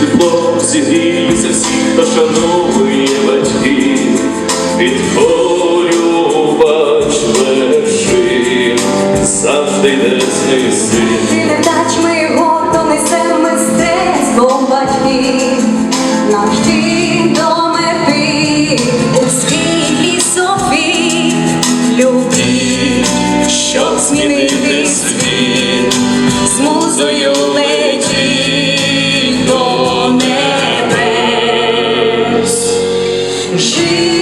Тепло зігріється всіх, хто шанує батьків, від болю бач вершин, завжди йде знести. Ти не дач ми гордо несем мистецтво батьків, наш дім до мети. У світлі Софії, любі, Щоб змінити світ, з музою летіть Os